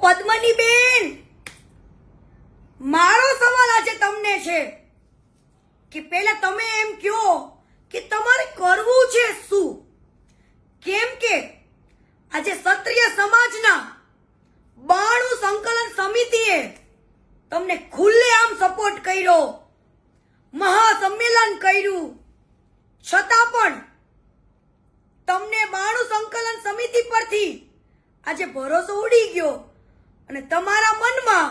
પદ્મની બેન. મારો સવાલ આજે તમને છે કે પેલા તમે એમ કહો કે તમારે કરવું છે શું? કેમ કે આજે ક્ષત્રિય સમાજના બાણું સંકલન સમિતિએ તમને ખુલ્લે આમ સપોર્ટ કર્યો, મહાસંમેલન કર્યું. છતાં પણ તમને બાણું સંકલન સમિતિ પરથી આજે ભરોસો ઉડી ગયો. અને તમારા મનમાં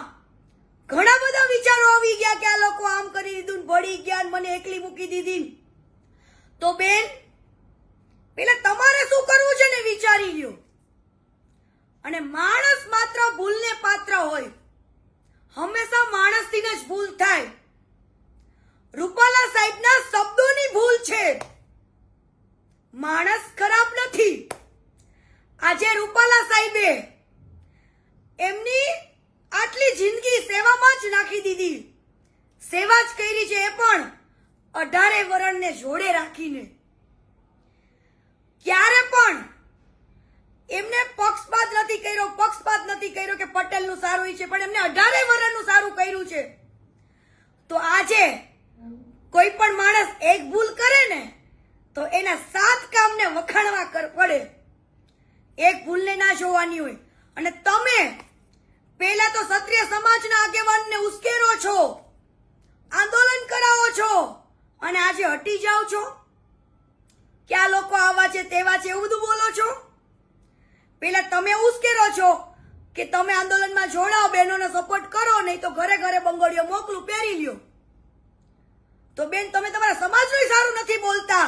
ઘણા બધા વિચારો આવી ગયા કે આ લોકો આમ કરી દીધું ભળી ગયા મને એકલી મૂકી દીધી તો બેન પેલા તમારે શું કરવું છે ને વિચારી લ્યો અને માણસ માત્ર ભૂલને પાત્ર હોય હંમેશા માણસથી જ ભૂલ થાય રૂપાલા સાહેબના શબ્દોની ભૂલ છે માણસ ખરાબ નથી આજે રૂપાલા સાહેબે એમની આટલી જિંદગી જ નાખી દીધી. સેવા જ કરી છે એ પણ અઢારે વરણને જોડે રાખીને. ક્યારે પણ એમને પક્ષપાત નથી કર્યો, પક્ષપાત નથી કર્યો કે પટેલનું સારું છે, પણ એમને અઢારે વરણનું સારું કર્યું છે. તો આજે કોઈ પણ માણસ એક ભૂલ કરે ને, તો એના સાત કામને વખાણવા પડે. એક ભૂલને ના જોવાની હોય. અને તમે પહેલા તો ક્ષત્રિય સમાજના આગેવાનને ઉશ્કેરો છો, આંદોલન કરાવો છો અને આજે હટી જાઓ છો. ક્યાં લોકો આવા છે, તેવા છે એવું બધું બોલો છો? પેલા તમે ઉશ્કેરો છો કે તમે આંદોલનમાં જોડાઓ, બહેનોને સપોર્ટ કરો, નહીં તો ઘરે ઘરે બંગડીઓ મોકલું, પહેરી લ્યો. તો બેન, તમે તમારા સમાજનું સારું નથી બોલતા.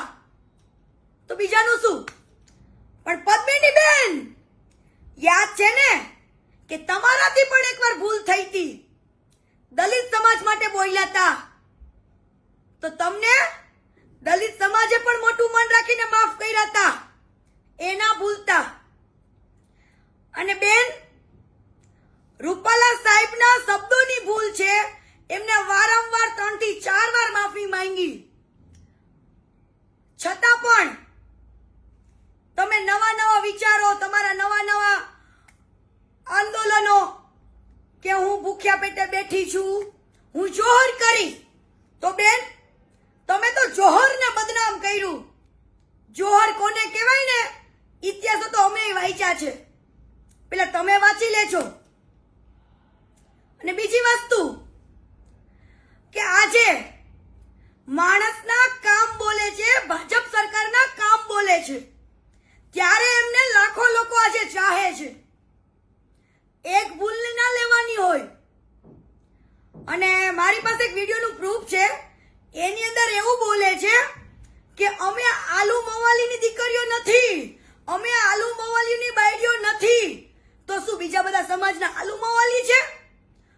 તો બીજાનું શું? પણ પદ્મિની બેન, યાદ છે ને કે પણ એકવાર ભૂલ થઈ હતી. દલિત સમાજ માટે બોલ્યા હતા તો તમને દલિત સમાજે પણ મોટું મન રાખીને માફ કર્યા હતા એ ના ભૂલતા. અને બેન, રૂપાલા સાહેબના શબ્દોની ભૂલ છે. એમને વારંવાર ત્રણથી ચાર વાર માફી માંગી. છતાં પણ તમે નવા નવા વિચારો તમારા નવા નવા આંદોલનો કે હું ભૂખ્યા પેટે બેઠી છું. હું જોહર કરી. તો બેન, તમે તો જોહરને બદનામ કર્યું. જોહર કોને કહેવાય ને? ઇતિહાસો તો અમે વાંચ્યા છે. પેલા તમે વાંચી લેજો. અને બીજી વસ્તુ કે આજે માણસના કામ બોલે છે, ભાજપ સરકારના કામ બોલે છે. ત્યારે એમને લાખો લોકો આજે ચાહે છે. એક ભૂલને ના લેવાની હોય અને મારી પાસે એક વિડીયોનું પ્રૂફ છે. એની અંદર એવું બોલે છે કે અમે આલુ મવાલીની દીકરીઓ નથી. અમે આલુ મવાલીની બાયડીઓ નથી. તો શું બીજા બધા સમાજના આલુ મવાલી છે?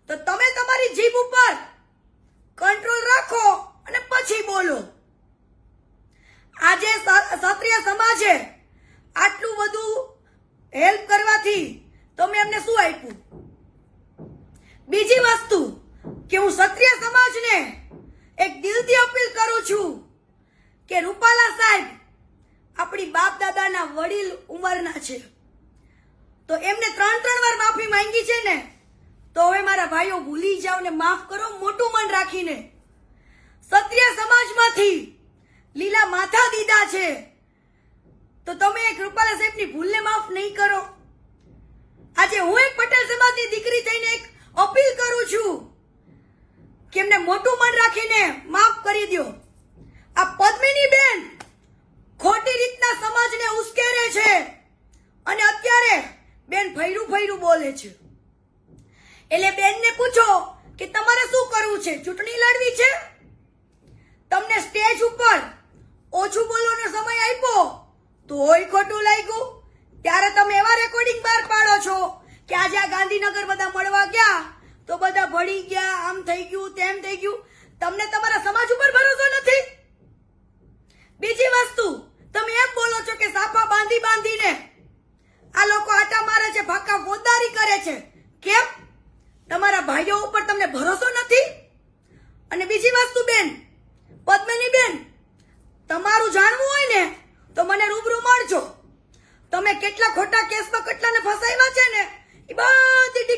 તો તમે તમારી જીભ ઉપર કંટ્રોલ રાખો અને પછી બોલો. આજે ક્ષત્રિય સમાજે આટલું બધું હેલ્પ કરવાથી તમે એમને શું આપ્યું? બીજી વસ્તુ કે હું ક્ષત્રિય સમાજને એક દિલથી અપીલ કરું છું કે રૂપાલા સાહેબ આપણી બાપ દાદાના વડીલ ઉંમરના છે. તો એમને ત્રણ ત્રણ વાર માફી માંગી છે ને, તો હવે મારા ભાઈઓ ભૂલી જાઓ ને માફ કરો, મોટું મન રાખીને. ક્ષત્રિય સમાજમાંથી લીલા માથા દીધા છે. તો તમે એક રૂપાલા સાહેબની ભૂલને માફ નહીં કરો. આજે હું એક પટેલ સમાજની દીકરી થઈને એક અપીલ કરું છું. કે એમને મોટું મન રાખીને માફ કરી દો આ પદ્મિની બેન ખોટી રીતના સમાજને ઉશ્કેરે છે અને અત્યારે બેન ફૈરું ફૈરું બોલે છે. એટલે બેનને પૂછો કે તમારે શું કરવું છે? ચૂંટણી લડવી છે? તમને સ્ટેજ ઉપર ઓછું બોલવાનો સમય આપ્યો તોય ખોટું લાગ્યું. ત્યારે તમે એવા રેકોર્ડિંગ બહાર પાડો છો કે આજે આ ગાંધીનગર બધા મળવા ગયા તો બધા ભળી ગયા, આમ થઈ ગયું, તેમ થઈ ગયું. તમને તમારા સમાજ ઉપર ભરોસો નથી? બીજી વસ્તુ, તમે એમ બોલો છો કે સાફા બાંધી બાંધીને આ લોકો આટા મારે છે, ફાકા ફોદારી કરે છે. કેમ? તમારા ભાઈઓ ઉપર તમને ભરોસો નથી? અને બીજી વસ્તુ બેન, પદ્મિની બેન, તમારું જાણવું હોય ને, તો મને રૂબરૂ મળજો. તમે કેટલા ખોટા કેસમાં, કેટલાને ફસાવ્યા છે ને એ બધી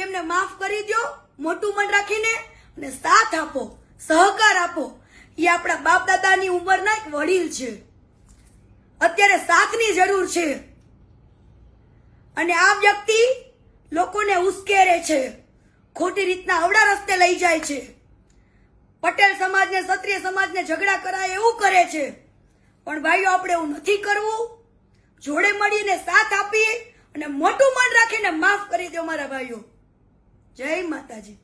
એમને માફ કરી દો મોટું મન રાખીને, અને સાથ આપો, સહકાર આપો. એ આપણા બાપ દાદાની ઉંમરના એક વડીલ છે. અત્યારે સાથની જરૂર છે. અને આ વ્યક્તિ લોકોને ઉશ્કેરે છે. ખોટી રીતના અવડા રસ્તે લઈ જાય છે. પટેલ સમાજને, ક્ષત્રિય સમાજને ઝઘડા કરાય એવું કરે છે. પણ ભાઈઓ, આપણે એવું નથી કરવું. જોડે મળીને સાથ આપીએ અને મોટું મન રાખીને માફ કરી દો મારા ભાઈઓ. જય માતાજી